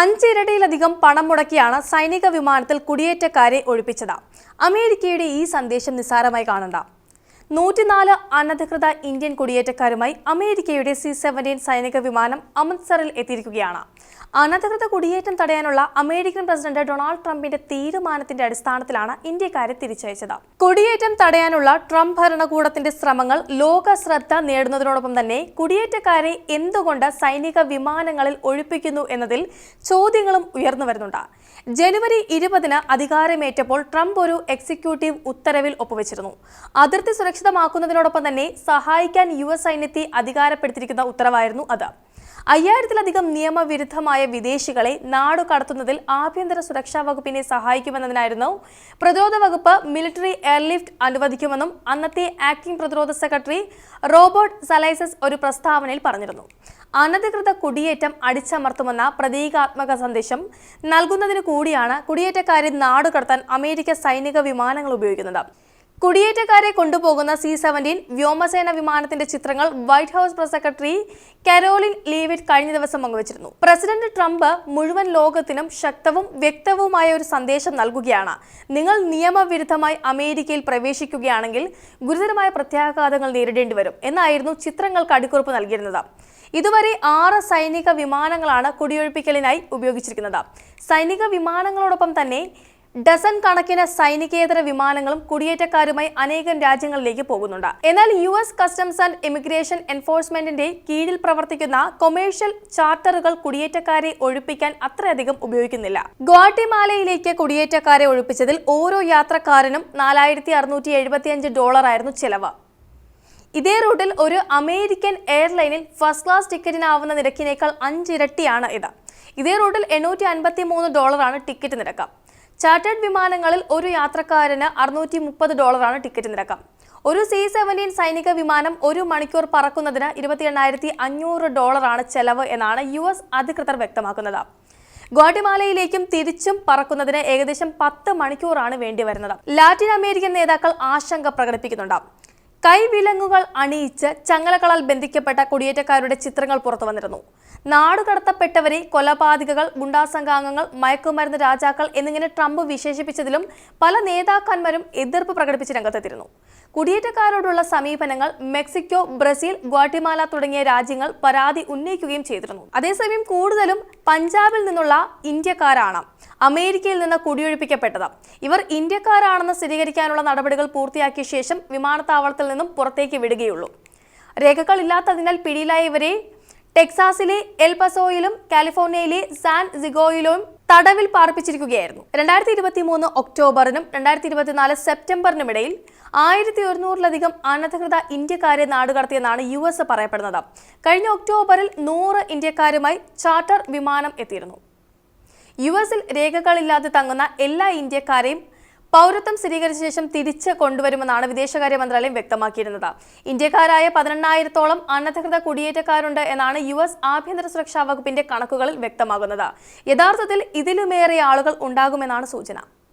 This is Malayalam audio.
അഞ്ചിരട്ടിയിലധികം പണം മുടക്കിയാണ് സൈനിക വിമാനത്തിൽ കുടിയേറ്റക്കാരെ ഒഴിപ്പിച്ചത്. അമേരിക്കയുടെ ഈ സന്ദേശം നിസ്സാരമായി കാണണ്ട. നൂറ്റിനാല് അനധികൃത ഇന്ത്യൻ കുടിയേറ്റക്കാരുമായി അമേരിക്കയുടെ സി സെവന്റീൻ സൈനിക വിമാനം അമൃത്സറിൽ എത്തിയിരിക്കുകയാണ്. അനധികൃത കുടിയേറ്റം തടയാനുള്ള അമേരിക്കൻ പ്രസിഡന്റ് ഡൊണാൾഡ് ട്രംപിന്റെ തീരുമാനത്തിന്റെ അടിസ്ഥാനത്തിലാണ് ഇന്ത്യക്കാരെ തിരിച്ചയച്ചത്. കുടിയേറ്റം തടയാനുള്ള ട്രംപ് ഭരണകൂടത്തിന്റെ ശ്രമങ്ങൾ ലോക ശ്രദ്ധ നേടുന്നതിനോടൊപ്പം തന്നെ കുടിയേറ്റക്കാരെ എന്തുകൊണ്ട് സൈനിക വിമാനങ്ങളിൽ ഒഴിപ്പിക്കുന്നു എന്നതിൽ ചോദ്യങ്ങളും ഉയർന്നു വരുന്നുണ്ട്. ജനുവരി ഇരുപതിന് അധികാരമേറ്റപ്പോൾ ട്രംപ് ഒരു എക്സിക്യൂട്ടീവ് ഉത്തരവിൽ ഒപ്പുവെച്ചിരുന്നു. അതിർത്തി സുരക്ഷിതമാക്കുന്നതിനോടൊപ്പം തന്നെ സഹായിക്കാൻ യു എസ് സൈന്യത്തെ അധികാരപ്പെടുത്തിയിരിക്കുന്ന ഉത്തരവായിരുന്നു അത്. അയ്യായിരത്തിലധികം നിയമവിരുദ്ധമായ വിദേശികളെ നാടു കടത്തുന്നതിൽ ആഭ്യന്തര സുരക്ഷാ വകുപ്പിനെ സഹായിക്കുമെന്നതിനായിരുന്നു പ്രതിരോധ വകുപ്പ് മിലിറ്ററി എയർലിഫ്റ്റ് അനുവദിക്കുമെന്നും അന്നത്തെ ആക്ടിംഗ് പ്രതിരോധ സെക്രട്ടറി റോബർട്ട് സലൈസസ് ഒരു പ്രസ്താവനയിൽ പറഞ്ഞിരുന്നു. അനധികൃത കുടിയേറ്റം അടിച്ചമർത്തുമെന്ന പ്രതീകാത്മക സന്ദേശം നൽകുന്നതിന് കൂടിയാണ് കുടിയേറ്റക്കാരെ നാടുകടത്താൻ അമേരിക്ക സൈനിക വിമാനങ്ങൾ ഉപയോഗിക്കുന്നത്. കുടിയേറ്റക്കാരെ കൊണ്ടുപോകുന്ന സി സെവന്റീൻ വ്യോമസേന വിമാനത്തിന്റെ ചിത്രങ്ങൾ White House press secretary Karoline Leavitt കഴിഞ്ഞ ദിവസം പങ്കുവച്ചിരുന്നു. പ്രസിഡന്റ് ട്രംപ് മുഴുവൻ ലോകത്തിനും ശക്തവും വ്യക്തവുമായ ഒരു സന്ദേശം നൽകുകയാണ്. നിങ്ങൾ നിയമവിരുദ്ധമായി അമേരിക്കയിൽ പ്രവേശിക്കുകയാണെങ്കിൽ ഗുരുതരമായ പ്രത്യാഘാതങ്ങൾ നേരിടേണ്ടി വരും എന്നായിരുന്നു ചിത്രങ്ങൾക്ക് അടിക്കുറിപ്പ് നൽകിയിരുന്നത്. ഇതുവരെ ആറ് സൈനിക വിമാനങ്ങളാണ് കുടിയൊഴിപ്പിക്കലിനായി ഉപയോഗിച്ചിരിക്കുന്നത്. സൈനിക വിമാനങ്ങളോടൊപ്പം തന്നെ ഡസൻ കണക്കിന് സൈനികേതര വിമാനങ്ങളും കുടിയേറ്റക്കാരുമായി അനേകം രാജ്യങ്ങളിലേക്ക് പോകുന്നുണ്ട്. എന്നാൽ U S customs and immigration എൻഫോഴ്സ്മെന്റിന്റെ കീഴിൽ പ്രവർത്തിക്കുന്ന കൊമേഴ്ഷ്യൽ ചാർട്ടറുകൾ കുടിയേറ്റക്കാരെ ഒഴിപ്പിക്കാൻ അത്രയധികം ഉപയോഗിക്കുന്നില്ല. ഗ്വാട്ടിമാലയിലേക്ക് കുടിയേറ്റക്കാരെ ഒഴിപ്പിച്ചതിൽ ഓരോ യാത്രക്കാരനും നാലായിരത്തി അറുന്നൂറ്റി എഴുപത്തിയഞ്ച് ഡോളറായിരുന്നു ചെലവ്. ഇതേ റൂട്ടിൽ ഒരു അമേരിക്കൻ എയർലൈനിൽ ഫസ്റ്റ് ക്ലാസ് ടിക്കറ്റിനാവുന്ന നിരക്കിനേക്കാൾ അഞ്ചിരട്ടിയാണ് ഇത്. ഇതേ റൂട്ടിൽ എണ്ണൂറ്റി അൻപത്തി മൂന്ന് ഡോളറാണ് ടിക്കറ്റ് നിരക്ക്. ചാർട്ടേഡ് വിമാനങ്ങളിൽ ഒരു യാത്രക്കാരന് അറുന്നൂറ്റി മുപ്പത് ഡോളറാണ് ടിക്കറ്റ് നിരക്ക്. ഒരു സി സെവന്റീൻ സൈനിക വിമാനം ഒരു മണിക്കൂർ പറക്കുന്നതിന് ഇരുപത്തി എണ്ണായിരത്തി അഞ്ഞൂറ് ഡോളറാണ് ചെലവ് എന്നാണ് യു എസ് അധികൃതർ വ്യക്തമാക്കുന്നത്. ഗ്വാട്ടിമാലയിലേക്കും തിരിച്ചും പറക്കുന്നതിന് ഏകദേശം പത്ത് മണിക്കൂറാണ് വേണ്ടിവരുന്നത്. ലാറ്റിൻ അമേരിക്കൻ നേതാക്കൾ ആശങ്ക പ്രകടിപ്പിക്കുന്നുണ്ട്. കൈവിലങ്ങുകൾ അണിയിച്ച് ചങ്ങലകളാൽ ബന്ധിക്കപ്പെട്ട കുടിയേറ്റക്കാരുടെ ചിത്രങ്ങൾ പുറത്തു വന്നിരുന്നു. നാടുകടത്തപ്പെട്ടവരെ കൊലപാതകകൾ ഗുണ്ടാസംഘാംഗങ്ങൾ മയക്കുമരുന്ന് രാജാക്കൾ എന്നിങ്ങനെ ട്രംപ് വിശേഷിപ്പിച്ചതിലും പല നേതാക്കന്മാരും എതിർപ്പ് പ്രകടിപ്പിച്ച് രംഗത്തെത്തിയിരുന്നു. കുടിയേറ്റക്കാരോടുള്ള സമീപനങ്ങൾ മെക്സിക്കോ ബ്രസീൽ ഗ്വാട്ടിമാല തുടങ്ങിയ രാജ്യങ്ങൾ പരാതി ഉന്നയിക്കുകയും ചെയ്തിരുന്നു. അതേസമയം കൂടുതലും പഞ്ചാബിൽ നിന്നുള്ള ഇന്ത്യക്കാരാണ് അമേരിക്കയിൽ നിന്ന് കുടിയൊഴിപ്പിക്കപ്പെട്ടത്. ഇവർ ഇന്ത്യക്കാരാണെന്ന് സ്ഥിരീകരിക്കാനുള്ള നടപടികൾ പൂർത്തിയാക്കിയ ശേഷം വിമാനത്താവളത്തിൽ നിന്നും പുറത്തേക്ക് വിടുകയുള്ളൂ. രേഖകളില്ലാത്തതിനാൽ പിടിയിലായ ഇവരെ ടെക്സാസിലെ എൽപസോയിലും കാലിഫോർണിയയിലെ സാൻ സിഗോയിലും തടവിൽ പാർപ്പിച്ചിരിക്കുകയായിരുന്നു. രണ്ടായിരത്തി ഇരുപത്തി മൂന്ന് ഒക്ടോബറിനും രണ്ടായിരത്തി ഇരുപത്തിനാല് സെപ്റ്റംബറിനും ഇടയിൽ ആയിരത്തി ഒരുന്നൂറിലധികം അനധികൃത ഇന്ത്യക്കാരെ നാടുകടത്തിയെന്നാണ് യു എസ് പറയപ്പെടുന്നത്. കഴിഞ്ഞ ഒക്ടോബറിൽ നൂറ് ഇന്ത്യക്കാരുമായി ചാർട്ടർ വിമാനം എത്തിയിരുന്നു. യു എസിൽ രേഖകളില്ലാതെ തങ്ങുന്ന എല്ലാ ഇന്ത്യക്കാരെയും പൗരത്വം സ്ഥിരീകരിച്ച ശേഷം തിരിച്ച് കൊണ്ടുവരുമെന്നാണ് വിദേശകാര്യ മന്ത്രാലയം വ്യക്തമാക്കിയിരുന്നത്. ഇന്ത്യക്കാരായ പതിനെണ്ണായിരത്തോളം അനധികൃത കുടിയേറ്റക്കാരുണ്ട് എന്നാണ് യു എസ് ആഭ്യന്തര സുരക്ഷാ വകുപ്പിന്റെ കണക്കുകളിൽ വ്യക്തമാകുന്നത്. യഥാർത്ഥത്തിൽ ഇതിലുമേറെ ആളുകൾ ഉണ്ടാകുമെന്നാണ് സൂചന.